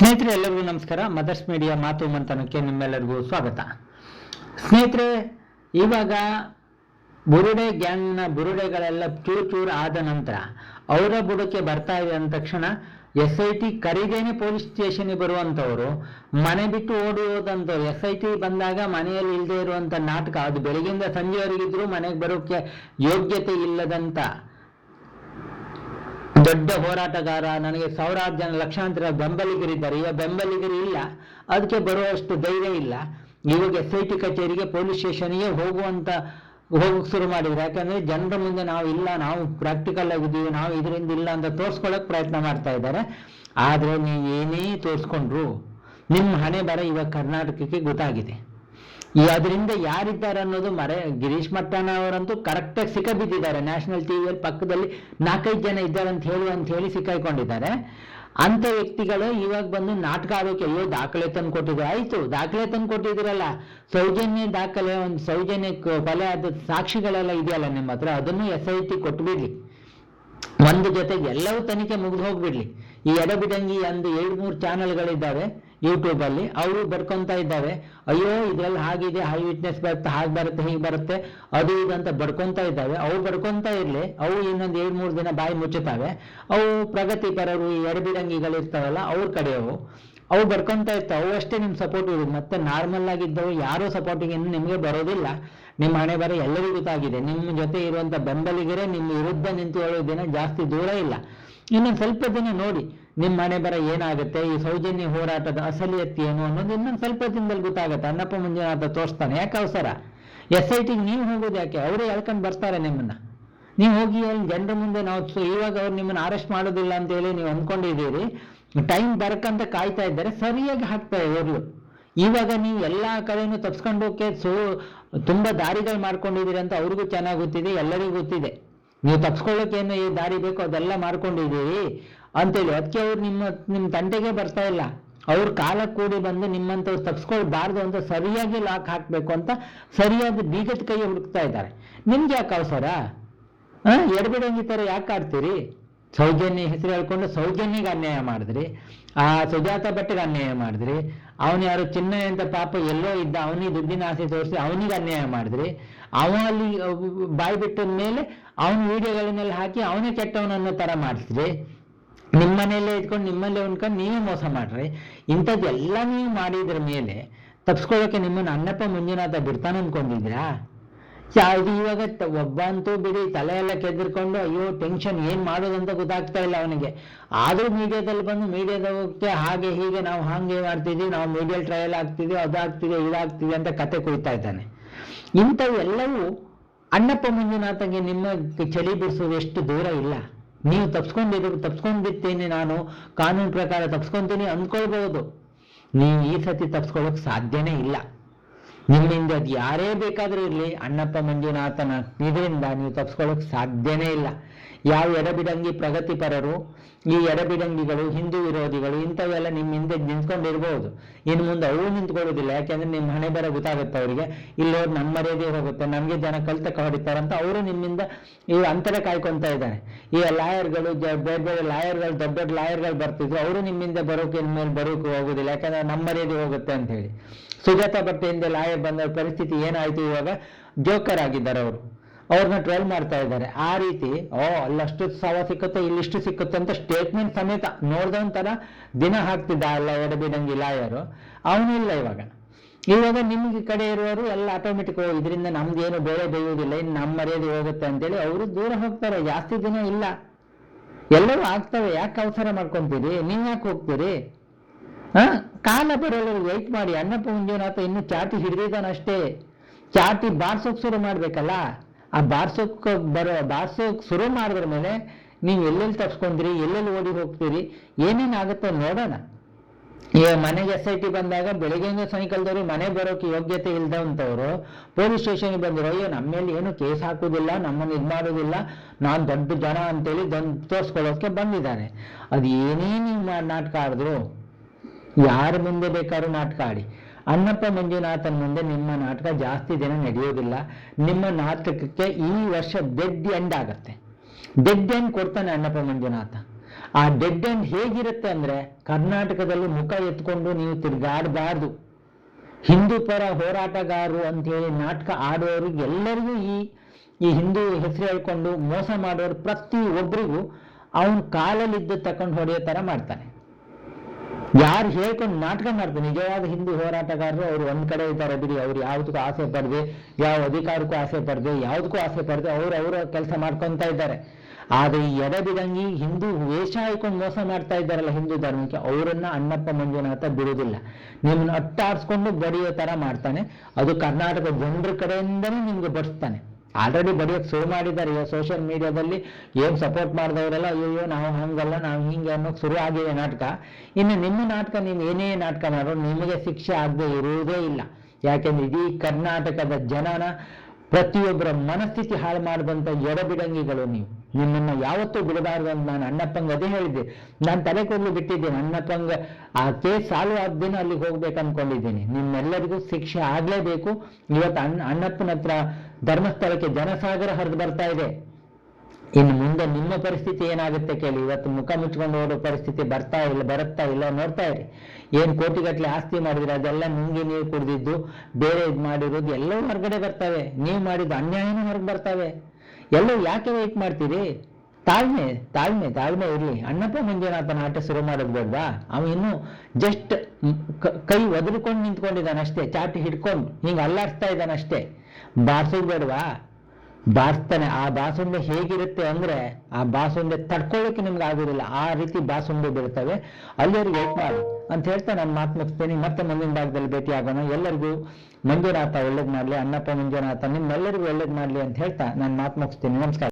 ಸ್ನೇಹಿತರೆ, ಎಲ್ಲರಿಗೂ ನಮಸ್ಕಾರ. ಮದರ್ಸ್ ಮೀಡಿಯಾ ಮಾತು ಮಂಥನಕ್ಕೆ ನಿಮ್ಮೆಲ್ಲರಿಗೂ ಸ್ವಾಗತ. ಸ್ನೇಹಿತರೆ, ಇವಾಗ ಬುರುಡೆ ಗ್ಯಾಂಗ್ನ ಬುರುಡೆಗಳೆಲ್ಲ ಚೂರು ಚೂರು ಆದ ನಂತರ ಅವರ ಬುಡಕ್ಕೆ ಬರ್ತಾ ಇದೆ ಅಂದ ತಕ್ಷಣ ಎಸ್ ಐ ಟಿ ಕರಿದೇನೆ ಪೊಲೀಸ್ ಸ್ಟೇಷನ್ಗೆ ಬರುವಂಥವ್ರು ಮನೆ ಬಿಟ್ಟು ಓಡಿ ಹೋದಂಥವ್ರು, ಎಸ್ ಐ ಟಿ ಬಂದಾಗ ಮನೆಯಲ್ಲಿ ಇಲ್ಲದೆ ಇರುವಂಥ ನಾಟಕ, ಅದು ಬೆಳಗಿಂದ ಸಂಜೆವರೆಗಿದ್ರು ಮನೆಗೆ ಬರೋಕ್ಕೆ ಯೋಗ್ಯತೆ ಇಲ್ಲದಂಥ ದೊಡ್ಡ ಹೋರಾಟಗಾರ, ನನಗೆ ಸಾವಿರಾರು ಜನ ಲಕ್ಷಾಂತರ ಬೆಂಬಲಿಗರಿದ್ದಾರೆ ಈಗ ಬೆಂಬಲಿಗರು ಇಲ್ಲ. ಅದಕ್ಕೆ ಬರುವಷ್ಟು ಧೈರ್ಯ ಇಲ್ಲ. ಇವಾಗ ಎಸ್ ಐ ಟಿ ಕಚೇರಿಗೆ, ಪೊಲೀಸ್ ಸ್ಟೇಷನ್ಗೆ ಹೋಗುವಂತ ಹೋಗಕ್ಕೆ ಶುರು ಮಾಡಿದ್ರು. ಯಾಕಂದ್ರೆ ಜನರ ಮುಂದೆ ನಾವು ಇಲ್ಲ, ನಾವು ಪ್ರಾಕ್ಟಿಕಲ್ ಆಗಿದ್ದೀವಿ ನಾವು ಇದರಿಂದ ಇಲ್ಲ ಅಂತ ತೋರಿಸ್ಕೊಳ್ಳೋಕೆ ಪ್ರಯತ್ನ ಮಾಡ್ತಾ ಇದ್ದಾರೆ. ಆದ್ರೆ ನೀವು ಏನೇ ತೋರಿಸ್ಕೊಂಡ್ರು, ನಿಮ್ಮ ಹಣೆ ಬರ ಇವಾಗ ಕರ್ನಾಟಕಕ್ಕೆ ಗೊತ್ತಾಗಿದೆ. ಅದರಿಂದ ಯಾರಿದ್ದಾರೆ ಅನ್ನೋದು ಮರೆ, ಗಿರೀಶ್ ಅವರಂತೂ ಕರೆಕ್ಟಾಗಿ ಸಿಕ್ಕಬಿದ್ದಿದ್ದಾರೆ ನ್ಯಾಷನಲ್ ಟಿವಿಯಲ್ಲಿ ಪಕ್ಕದಲ್ಲಿ ನಾಲ್ಕೈದು ಜನ ಇದ್ದಾರೆ ಅಂತ ಹೇಳಿ ಅಂತ ಹೇಳಿ ಸಿಕ್ಕಾಯ್ಕೊಂಡಿದ್ದಾರೆ ಅಂತ ವ್ಯಕ್ತಿಗಳು ಇವಾಗ ಬಂದು ನಾಟಕ ಆಡೋಕೆ ಅಯ್ಯೋ ದಾಖಲೆ ತಂದು ಕೊಟ್ಟಿದ್ರು. ಆಯ್ತು, ದಾಖಲೆ ತಂದು ಕೊಟ್ಟಿದ್ರಲ್ಲ ಸೌಜನ್ಯ ದಾಖಲೆ, ಒಂದು ಸೌಜನ್ಯ ಕೊಲೆ ಆದ ಸಾಕ್ಷಿಗಳೆಲ್ಲ ಇದೆಯಲ್ಲ ನಿಮ್ಮ ಹತ್ರ? ಅದನ್ನು ಎಸ್ ಐ ಟಿ ಕೊಟ್ಬಿಡ್ಲಿ. ಒಂದು ಜೊತೆಗೆ ಎಲ್ಲವೂ ತನಿಖೆ ಮುಗಿದು ಹೋಗ್ಬಿಡ್ಲಿ. ಈ ಎಡಬಿಡಂಗಿ ಒಂದು ಎರಡು ಮೂರು ಚಾನೆಲ್ಗಳಿದ್ದಾವೆ ಯೂಟ್ಯೂಬ್ ಅಲ್ಲಿ ಅವರು ಬರ್ಕೊಂತ ಇದ್ದಾವೆ ಅಯ್ಯೋ, ಇದ್ರಲ್ಲಿ ಹಾಗಿದೆ ಹೈ ವಿಟ್ನೆಸ್ ಬರುತ್ತೆ, ಹಾಗೆ ಬರುತ್ತೆ, ಹೀಗೆ ಬರುತ್ತೆ, ಅದು ಇದು ಅಂತ ಬರ್ಕೊಂತ ಇದ್ದಾವೆ ಅವು ಬರ್ಕೊಂತ ಇರ್ಲಿ, ಅವು ಇನ್ನೊಂದು ಎರಡು ಮೂರು ದಿನ ಬಾಯಿ ಮುಚ್ಚುತ್ತವೆ. ಅವು ಪ್ರಗತಿಪರರು, ಈ ಎಡಬಿಡಂಗಿಗಳು ಇರ್ತಾವಲ್ಲ, ಅವ್ರ ಕಡೆಯವು. ಅವು ಬರ್ಕೊಂತ ಇರ್ತಾವೆ. ಅವು ಅಷ್ಟೇ ನಿಮ್ಮ ಸಪೋರ್ಟ್ ಇರೋದು. ಮತ್ತೆ ನಾರ್ಮಲ್ ಆಗಿದ್ದವು, ಯಾರು ಸಪೋರ್ಟಿಂಗ್ ಇನ್ನು ನಿಮಗೆ ಬರೋದಿಲ್ಲ. ನಿಮ್ಮ ಹಣೆ ಬರ ಎಲ್ಲರಿಗೂ ಗೊತ್ತಾಗಿದೆ. ನಿಮ್ಮ ಜೊತೆ ಇರುವಂತ ಬೆಂಬಲಿಗರೇ ನಿಮ್ಮ ವಿರುದ್ಧ ನಿಂತುಕೊಳ್ಳೋ ದಿನ ಜಾಸ್ತಿ ದೂರ ಇಲ್ಲ. ಇನ್ನೊಂದು ಸ್ವಲ್ಪ ದಿನ ನೋಡಿ. ನಿಮ್ಮ ಮನೆ ಬರ ಏನಾಗುತ್ತೆ? ಈ ಸೌಜನ್ಯ ಹೋರಾಟದ ಅಸಲಿಯತ್ತಿ ಏನು ಅನ್ನೋದು ಇನ್ನೊಂದು ಸ್ವಲ್ಪ ದಿನದಲ್ಲಿ ಗೊತ್ತಾಗುತ್ತೆ. ಅಣ್ಣಪ್ಪ ಮಂಜುನಾಥ ತೋರಿಸ್ತಾನೆ. ಯಾಕೆ ಅವಸರ? ಎಸ್ ಐ ಟಿಗೆ ನೀವು ಹೋಗೋದು ಯಾಕೆ? ಅವರೇ ಎಳ್ಕೊಂಡು ಬರ್ತಾರೆ ನಿಮ್ಮನ್ನ. ನೀವು ಹೋಗಿ ಅಲ್ಲಿ ಜನರ ಮುಂದೆ ನಾವು ಇವಾಗ ಅವ್ರು ನಿಮ್ಮನ್ನ ಅರೆಸ್ಟ್ ಮಾಡೋದಿಲ್ಲ ಅಂತ ಹೇಳಿ ನೀವು ಅಂದ್ಕೊಂಡಿದ್ದೀರಿ. ಟೈಮ್ ಬರಕಂತ ಕಾಯ್ತಾ ಇದ್ದಾರೆ. ಸರಿಯಾಗಿ ಹಾಕ್ತಾರೆ ಇವರು ಇವಾಗ ನೀವು ಎಲ್ಲಾ ಕಡೆನೂ ತಪ್ಸ್ಕೊಂಡು ಸೋ, ತುಂಬಾ ದಾರಿಗಳು ಮಾಡ್ಕೊಂಡಿದ್ದೀರಿ ಅಂತ ಅವ್ರಿಗೂ ಚೆನ್ನಾಗಿ ಗೊತ್ತಿದೆ, ಎಲ್ಲರಿಗೂ ಗೊತ್ತಿದೆ. ನೀವು ತಪ್ಸ್ಕೊಳ್ಳೋಕೆ ಏನು ಈ ದಾರಿ ಬೇಕೋ ಅದೆಲ್ಲ ಮಾಡ್ಕೊಂಡಿದ್ದೀರಿ. ಅಂತೇಳಿ. ಅದಕ್ಕೆ ಅವ್ರು ನಿಮ್ಮ ನಿಮ್ಮ ತಂಟೆಗೆ ಬರ್ತಾ ಇಲ್ಲ. ಅವ್ರ ಕಾಲ ಕೂಡಿ ಬಂದು ನಿಮ್ಮಂಥವ್ರು ತಪ್ಸ್ಕೊಳ್ಬಾರ್ದು ಅಂತ ಸರಿಯಾಗಿ ಲಾಕ್ ಹಾಕಬೇಕು ಅಂತ ಸರಿಯಾದ ಬೀಗದ ಕೈ ಹುಡುಕ್ತಾ ಇದ್ದಾರೆ. ನಿಮ್ಗೆ ಯಾಕೆ ಅವಸರ? ಎಡಬಿಡಂಗಿ ಥರ ಯಾಕೆ ಆಡ್ತೀರಿ? ಸೌಜನ್ಯ ಹೆಸರು ಹೇಳ್ಕೊಂಡು ಸೌಜನ್ಯಗೆ ಅನ್ಯಾಯ ಮಾಡಿದ್ರಿ. ಆ, ಸುಜಾತ ಭಟ್ಟಿಗೆ ಅನ್ಯಾಯ ಮಾಡಿದ್ರಿ. ಅವನು ಯಾರು ಚಿನ್ನ ಅಂತ ಪಾಪ ಎಲ್ಲೋ ಇದ್ದ ಅವನಿಗೆ ದುಡ್ಡಿನ ಆಸೆ ತೋರಿಸಿ ಅವನಿಗೆ ಅನ್ಯಾಯ ಮಾಡಿದ್ರಿ. ಅವ ಅಲ್ಲಿ ಬಾಯಿ ಬಿಟ್ಟ ಮೇಲೆ ಅವನ ವಿಡಿಯೋಗಳನ್ನೆಲ್ಲ ಹಾಕಿ ಅವನೇ ಕೆಟ್ಟವನನ್ನೋ ಥರ ಮಾಡಿಸಿದ್ರಿ ನಿಮ್ಮನೆಯಲ್ಲೇ ಇಟ್ಕೊಂಡು ನಿಮ್ಮಲ್ಲೇ ಉಣ್ಕೊಂಡು ನೀವೇ ಮೋಸ ಮಾಡ್ರಿ. ಇಂಥದ್ದೆಲ್ಲ ನೀವು ಮಾಡಿದ್ರ ಮೇಲೆ ತಪ್ಸ್ಕೊಳ್ಳೋಕೆ ನಿಮ್ಮನ್ನು ಅಣ್ಣಪ್ಪ ಮಂಜುನಾಥ ಬಿಡ್ತಾನೆ ಅನ್ಕೊಂಡಿದ್ರಾ? ಯಾವ್ದು ಇವಾಗ ಒಬ್ಬ ಅಂತೂ ಬಿಡಿ ತಲೆ ಎಲ್ಲ ಅಯ್ಯೋ ಟೆನ್ಷನ್ ಏನು ಮಾಡೋದಂತ ಗೊತ್ತಾಗ್ತಾ ಇಲ್ಲ ಅವನಿಗೆ. ಆದರೂ ಮೀಡಿಯಾದಲ್ಲಿ ಬಂದು ಮೀಡಿಯಾದಕ್ಕೆ ಹಾಗೆ ಹೀಗೆ ನಾವು ಹಾಗೆ ಮಾಡ್ತಿದ್ವಿ, ನಾವು ಮೀಡಿಯಲ್ ಟ್ರಯಲ್ ಆಗ್ತಿದ್ವಿ ಅದಾಗ್ತಿದೆ ಇದಾಗ್ತಿದೆ ಅಂತ ಕತೆ ಕುಯ್ತಾ ಇದ್ದಾನೆ. ಇಂಥವು ಎಲ್ಲವೂ ಅಣ್ಣಪ್ಪ ಮಂಜುನಾಥಗೆ ನಿಮ್ಮ ಚಳಿ ಬಿಡಿಸೋದು ಎಷ್ಟು ದೂರ ಇಲ್ಲ. ನೀವು ತಪ್ಸ್ಕೊಂಡಿರ ತಪ್ಸ್ಕೊಂಡಿರ್ತೇನೆ ನಾನು, ಕಾನೂನು ಪ್ರಕಾರ ತಪ್ಸ್ಕೊಂತೀನಿ ಅಂದ್ಕೊಳ್ಬಹುದು. ನೀವು ಈ ಸತಿ ತಪ್ಸ್ಕೊಳ್ಳೋಕೆ ಸಾಧ್ಯನೇ ಇಲ್ಲ. ನಿಮ್ಮಿಂದ ಅದು ಯಾರೇ ಬೇಕಾದರೂ ಇರಲಿ, ಅಣ್ಣಪ್ಪ, ಮಂಜುನಾಥನ ಇದರಿಂದ ನೀವು ತಪ್ಸ್ಕೊಳ್ಳೋಕೆ ಸಾಧ್ಯನೇ ಇಲ್ಲ. ಯಾವ ಎಡಬಿಡಂಗಿ ಪ್ರಗತಿಪರರು, ಈ ಎಡಬಿಡಂಗಿಗಳು, ಹಿಂದೂ ವಿರೋಧಿಗಳು, ಇಂಥವೆಲ್ಲ ನಿಮ್ಮ ಹಿಂದೆ ನಿಂತ್ಕೊಂಡಿರ್ಬೋದು. ಇನ್ನು ಮುಂದೆ ಅವು ನಿಂತ್ಕೊಳ್ಳೋದಿಲ್ಲ ಯಾಕೆಂದ್ರೆ ನಿಮ್ಮ ಹಣೆ ಬರ ಗೊತ್ತಾಗುತ್ತೆ ಅವರಿಗೆ. ಇಲ್ಲೋರು ನಮ್ಮ ಮರ್ಯಾದೆ ಹೋಗುತ್ತೆ ನಮಗೆ ಜನ ಕಲ್ತಕ ಹೊಡಿತಾರಂತ ಅವರು ನಿಮ್ಮಿಂದ ಈ ಅಂತರ ಕಾಯ್ಕೊಂತ ಇದ್ದಾರೆ. ಈ ಲಾಯರ್ಗಳು ಬೇರೆ ಬೇರೆ ಲಾಯರ್ಗಳು, ದೊಡ್ಡ ದೊಡ್ಡ ಲಾಯರ್ಗಳು ಬರ್ತಿದ್ರು, ಅವರು ನಿಮ್ಮಿಂದ ಬರೋಕೆ ಮೇಲೆ ಬರೋಕೆ ಹೋಗೋದಿಲ್ಲ, ಯಾಕಂದ್ರೆ ನಮ್ಮ ಮರ್ಯಾದೆ ಹೋಗುತ್ತೆ ಅಂತ ಹೇಳಿ. ಸುಜಾತ ಭಟ್ಟೆಯಿಂದ ಲಾಯರ್ ಬಂದ ಪರಿಸ್ಥಿತಿ ಏನಾಯ್ತು ಇವಾಗ? ಜೋಕರ್ ಆಗಿದ್ದಾರೆ ಅವರು. ಅವ್ರನ್ನ ಟ್ರೋಲ್ ಮಾಡ್ತಾ ಇದ್ದಾರೆ. ಆ ರೀತಿ, ಓ, ಅಲ್ಲಷ್ಟು ಸಾವ ಸಿಕ್ಕುತ್ತೆ, ಇಲ್ಲಿಷ್ಟು ಸಿಕ್ಕುತ್ತೆ ಅಂತ ಸ್ಟೇಟ್ಮೆಂಟ್ ಸಮೇತ ನೋಡ್ದವನ್ ತರ ದಿನ ಹಾಕ್ತಿದ್ದ ಅಲ್ಲ ಎಡಬಿಡಂಗಿ ಲಾಯರು. ಅವನಿಲ್ಲ ಇವಾಗ. ಇವಾಗ ನಿಮ್ಗೆ ಕಡೆ ಇರುವವರು ಎಲ್ಲ ಆಟೋಮೆಟಿಕ್ ಇದರಿಂದ ನಮ್ದೇನು ಬೇರೆ ಬೇಯುವುದಿಲ್ಲ ಇನ್ನು ನಮ್ಮ ಮರ್ಯಾದೆ ಹೋಗುತ್ತೆ ಅಂತೇಳಿ ಅವರು ದೂರ ಹೋಗ್ತಾರೆ, ಜಾಸ್ತಿ ದಿನ ಇಲ್ಲ. ಎಲ್ಲರೂ ಆಗ್ತವೆ, ಯಾಕೆ ಅವಸರ ಮಾಡ್ಕೊಂತೀರಿ? ನೀವು ಯಾಕೆ ಹೋಗ್ತೀರಿ? ಹಾ? ಕಾಲ ಬರೋರು ವೆಯ್ಟ್ ಮಾಡಿ. ಅಣ್ಣಪ್ಪ ಮಂಜುನಾಥ ಇನ್ನು ಚಾಟಿ ಹಿಡಿದಿದ್ದಾನಷ್ಟೇ ಚಾಟಿ ಬಾರ್ಸೋಕ್ ಶುರು ಮಾಡ್ಬೇಕಲ್ಲ? ಆ ಬಾರ್ಸೋಕ್ ಬರೋ, ಬಾರ್ಸೋಕ್ ಶುರು ಮಾಡಿದ್ರ ಮೇಲೆ ನೀವು ಎಲ್ಲೆಲ್ಲಿ ತಪ್ಸ್ಕೊಂಡ್ರಿ, ಎಲ್ಲೆಲ್ಲಿ ಓಡಿ ಹೋಗ್ತೀರಿ, ಏನೇನಾಗುತ್ತೆ ನೋಡೋಣ. ಈಗ ಮನೆಗೆ ಎಸ್ ಐ ಟಿ ಬಂದಾಗ ಬೆಳಗ್ಗೆಯಿಂದ ಸಾಯಂಕಾಲದವರು ಮನೆ ಬರೋಕೆ ಯೋಗ್ಯತೆ ಇಲ್ದಂಥವ್ರು ಪೊಲೀಸ್ ಸ್ಟೇಷನ್ಗೆ ಬಂದ್ರು, ಅಯ್ಯೋ ನಮ್ಮ ಮೇಲೆ ಏನು ಕೇಸ್ ಹಾಕೋದಿಲ್ಲ, ನಮ್ಮನ್ನು ಇದು ಮಾಡೋದಿಲ್ಲ, ನಾನು ದೊಡ್ಡ ಜನ ಅಂತೇಳಿ ದನ್, ತೋರಿಸ್ಕೊಳ್ಳೋಕೆ ಬಂದಿದ್ದಾರೆ. ಅದು ಏನೇ ನೀವು ನಾಟಕ ಆಡಿದ್ರು, ಯಾರ ಮುಂದೆ ಬೇಕಾದ್ರೂ ನಾಟಕ ಆಡಿ. ಅಣ್ಣಪ್ಪ ಮಂಜುನಾಥನ್ ಮುಂದೆ ನಿಮ್ಮ ನಾಟಕ ಜಾಸ್ತಿ ದಿನ ನಡೆಯೋದಿಲ್ಲ. ನಿಮ್ಮ ನಾಟಕಕ್ಕೆ ಈ ವರ್ಷ ಡೆಡ್ ಎಂಡ್ ಆಗತ್ತೆ. ಡೆಡ್ ಎಂಡ್ ಕೊಡ್ತಾನೆ ಅಣ್ಣಪ್ಪ ಮಂಜುನಾಥ ಆ ಡೆಡ್ ಎಂಡ್ ಹೇಗಿರುತ್ತೆ ಅಂದ್ರೆ ಕರ್ನಾಟಕದಲ್ಲಿ ಮುಖ ಎತ್ಕೊಂಡು ನೀವು ತಿರುಗಾಡಬಾರ್ದು. ಹಿಂದೂ ಪರ ಹೋರಾಟಗಾರರು ಅಂತ ಹೇಳಿ ನಾಟಕ ಆಡೋರಿಗೆ ಎಲ್ಲರಿಗೂ ಈ ಈ ಹಿಂದೂ ಹೆಸರು ಹೇಳ್ಕೊಂಡು ಮೋಸ ಮಾಡೋರು ಪ್ರತಿ ಒಬ್ಬರಿಗೂ ಅವನ ಕಾಲಲ್ಲಿದ್ದು ತಕೊಂಡು ಹೊಡೆಯೋ ತರ ಮಾಡ್ತಾನೆ. ಯಾರು ಹೇಳ್ಕೊಂಡು ನಾಟಕ ಮಾಡ್ತಾರೆ, ನಿಜವಾದ ಹಿಂದೂ ಹೋರಾಟಗಾರರು ಅವರು ಒಂದ್ ಕಡೆ ಇದ್ದಾರೆ ಬಿಡಿ, ಅವ್ರು ಯಾವ್ದಕ್ಕೂ ಆಸೆ ಪಡದೆ, ಯಾವ ಅಧಿಕಾರಕ್ಕೂ ಆಸೆ ಪಡದೆ, ಯಾವುದಕ್ಕೂ ಆಸೆ ಪಡದೆ, ಅವ್ರು ಅವರ ಕೆಲಸ ಮಾಡ್ಕೊಂತ ಇದ್ದಾರೆ. ಆದ್ರೆ ಎಡಬಿಡಂಗಿ ಹಿಂದೂ ವೇಷ ಹಾಕೊಂಡು ಮೋಸ ಮಾಡ್ತಾ ಇದ್ದಾರಲ್ಲ ಹಿಂದೂ ಧರ್ಮಕ್ಕೆ, ಅವರನ್ನ ಅಣ್ಣಪ್ಪ ಮಂಜುನಾಥ ಬಿಡುವುದಿಲ್ಲ. ನಿಮ್ಮನ್ನ ಅಟ್ಟಾಡ್ಸ್ಕೊಂಡು ಬಡಿಯೋ ತರ ಮಾಡ್ತಾನೆ. ಅದು ಕರ್ನಾಟಕ ಜನರ ಕಡೆಯಿಂದನೇ ನಿಮ್ಗೆ ಬಡಿಸ್ತಾನೆ. ಆಲ್ರೆಡಿ ಬಡಿಯೋಕೆ ಶುರು ಮಾಡಿದ್ದಾರೆ ಈಗ ಸೋಷಿಯಲ್ ಮೀಡಿಯಾದಲ್ಲಿ ಏನು ಸಪೋರ್ಟ್ ಮಾಡಿದವರೆಲ್ಲ ಅಯ್ಯೋ ನಾವು ಹಂಗಲ್ಲ, ನಾವು ಹಿಂಗೆ ಅನ್ನೋಕೆ ಶುರು ಆಗಿದೆ ನಾಟಕ. ಇನ್ನು ನಿಮ್ಮ ನಾಟಕ ನೀವು ಏನೇ ನಾಟಕ ಮಾಡೋ ನಿಮಗೆ ಶಿಕ್ಷೆ ಆಗದೆ ಇರುವುದೇ ಇಲ್ಲ. ಯಾಕೆಂದ್ರೆ ಇಡೀ ಕರ್ನಾಟಕದ ಜನನ ಪ್ರತಿಯೊಬ್ಬರ ಮನಸ್ಥಿತಿ ಹಾಳು ಮಾಡಿದಂಥ ಎಡಬಿಡಂಗಿಗಳು ನೀವು. ನಿಮ್ಮನ್ನ ಯಾವತ್ತೂ ಬಿಡಬಾರ್ದು ಅಂತ ನಾನು ಅಣ್ಣಪ್ಪಂಗ ಅದೇ ಹೇಳಿದ್ದೆ. ನಾನು ತಲೆ ಕೂದಲು ಬಿಟ್ಟಿದ್ದೇನೆ. ಅಣ್ಣಪ್ಪಂಗ ಆ ಕೇಸ್ ಸಾಲ್ವ್ ದಿನ ಅಲ್ಲಿಗೆ ಹೋಗ್ಬೇಕು ಅನ್ಕೊಂಡಿದ್ದೀನಿ. ನಿಮ್ಮೆಲ್ಲರಿಗೂ ಶಿಕ್ಷೆ ಆಗ್ಲೇಬೇಕು. ಇವತ್ತು ಅಣ್ಣ ಅಣ್ಣಪ್ಪನ ಹತ್ರ ಧರ್ಮಸ್ಥಳಕ್ಕೆ ಜನಸಾಗರ ಹರಿದು ಬರ್ತಾ ಇದೆ. ಇನ್ನು ಮುಂದೆ ನಿಮ್ಮ ಪರಿಸ್ಥಿತಿ ಏನಾಗುತ್ತೆ ಕೇಳಿ? ಇವತ್ತು ಮುಖ ಮುಚ್ಕೊಂಡು ಹೋಗೋ ಪರಿಸ್ಥಿತಿ ಬರ್ತಾ ಇಲ್ಲ, ಬರುತ್ತಾ ಇಲ್ಲ ನೋಡ್ತಾ ಇರಿ. ಏನು ಕೋಟಿಗಟ್ಟಲೆ ಆಸ್ತಿ ಮಾಡಿದ್ರೆ, ಅದೆಲ್ಲ ನಿಮಗೆ ನೀರು ಕುಡಿದಿದ್ದು, ಬೇರೆ ಇದು ಮಾಡಿರೋದು ಎಲ್ಲವೂ ಹೊರಗಡೆ ಬರ್ತವೆ. ನೀವು ಮಾಡಿದ ಅನ್ಯಾಯನೂ ಹೊರಗೆ ಬರ್ತವೆ. ಎಲ್ಲವೂ ಯಾಕೆ ವೆಯ್ಟ್ ಮಾಡ್ತೀರಿ? ತಾಳ್ಮೆ ತಾಳ್ಮೆ ತಾಳ್ಮೆ ಇರಲಿ. ಅಣ್ಣಪ್ಪ ಮಂಜುನಾಥನ ಆಟ ಶುರು ಮಾಡೋದು ಬೇಡ್ವಾ? ಅವ ಇನ್ನು ಜಸ್ಟ್ ಕೈ ಒದರ್ಕೊಂಡು ನಿಂತ್ಕೊಂಡಿದ್ದಾನಷ್ಟೇ ಚಾಟಿ ಹಿಡ್ಕೊಂಡು. ಹಿಂಗೆ ಅಲ್ಲಾಡ್ಸ್ತಾ ಇದ್ದಾನೆ ಅಷ್ಟೇ ಬಾರ್ಸೋದು ಬೇಡವಾ? ಬಾರಿಸ್ತಾನೆ ಆ ಬಾಸುಂಡೆ ಹೇಗಿರುತ್ತೆ ಅಂದ್ರೆ ಆ ಬಾಸುಂಡೆ ತಡ್ಕೊಳ್ಳೋಕೆ ನಿಮ್ಗೆ ಆಗೋದಿಲ್ಲ. ಆ ರೀತಿ ಬಾಸುಂಡೆ ಬೀಳ್ತವೆ. ಅಲ್ಲಿವರೆಗೆ ಅಂತ ಹೇಳ್ತಾ ನಾನು ಮಾತು ಮುಗಿಸ್ತೀನಿ. ಮತ್ತೆ ಮುಂದಿನ ಭಾಗದಲ್ಲಿ ಭೇಟಿ ಆಗೋಣ. ಎಲ್ಲರಿಗೂ ಮಂಜುನಾಥ ಒಳ್ಳೇದು ಮಾಡ್ಲಿ, ಅಣ್ಣಪ್ಪ ಮಂಜುನಾಥ ನಿಮ್ಮೆಲ್ಲರಿಗೂ ಒಳ್ಳೇದು ಮಾಡ್ಲಿ ಅಂತ ಹೇಳ್ತಾ ನಾನು ಮಾತು ಮುಗಿಸ್ತೀನಿ. ನಮಸ್ಕಾರ.